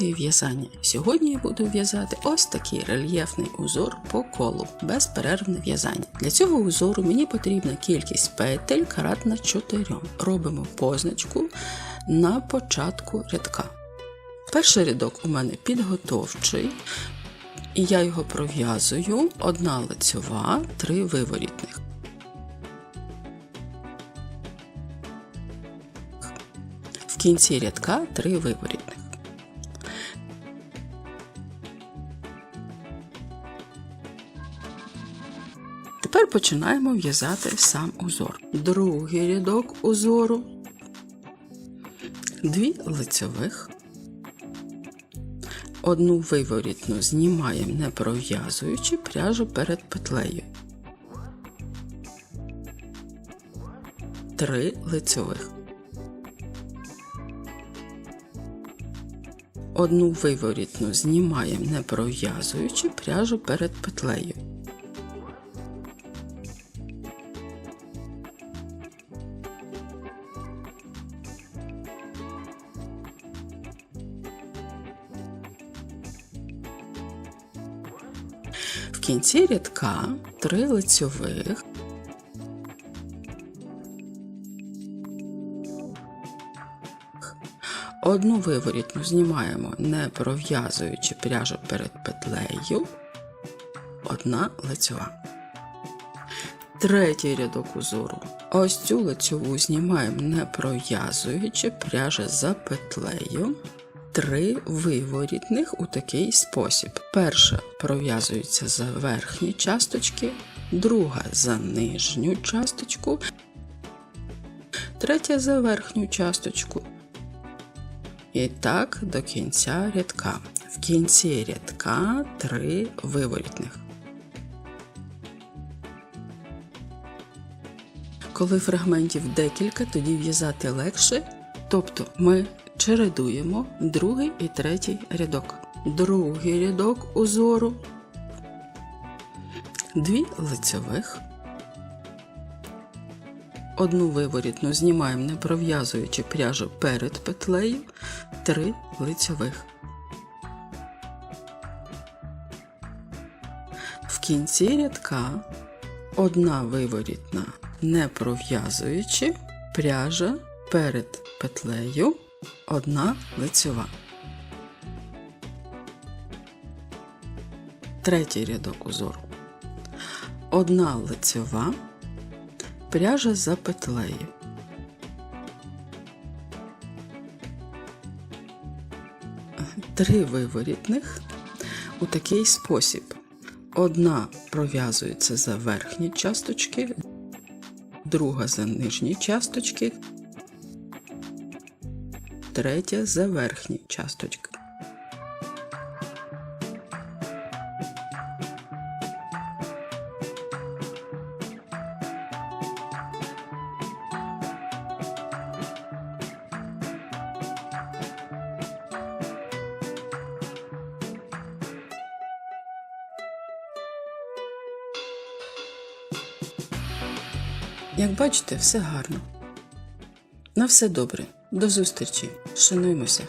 каналі В'язання. Сьогодні я буду в'язати ось такий рельєфний узор по колу, безперервне в'язання. Для цього узору мені потрібна кількість петель кратна 4. Робимо позначку на початку рядка. Перший рядок у мене підготовчий, і я його пров'язую одна лицьова, три виворітних. В кінці рядка три виворітних. Тепер починаємо в'язати сам узор. Другий рядок узору, дві лицьових, одну виворітну знімаємо, не пров'язуючи пряжу перед петлею. Три лицьових. Одну виворітну знімаємо, не пров'язуючи пряжу перед петлею. В кінці рядка три лицьових, одну виворітну знімаємо, не пров'язуючи пряжу перед петлею, одна лицьова. Третій рядок узору. Ось цю лицьову знімаємо, не пров'язуючи пряжа за петлею. Три виворітних у такий спосіб. Перша пров'язується за верхні часточки, друга за нижню часточку, третя за верхню часточку. І так до кінця рядка. В кінці рядка три виворітних. Коли фрагментів декілька, тоді в'язати легше. Тобто ми чередуємо другий і третій рядок. Другий рядок узору, дві лицьових, одну виворітну знімаємо, не пров'язуючи пряжу перед петлею, три лицьових. В кінці рядка одна виворітна, не пров'язуючи пряжа перед петлею, одна лицьова. Третій рядок узору. Одна лицьова, пряжа за петлею. Три виворітних у такий спосіб. Одна пров'язується за верхні часточки, друга за нижні часточки, третя за верхні часточки. Як бачите, все гарно. На все добре. До зустрічі. Шануймося.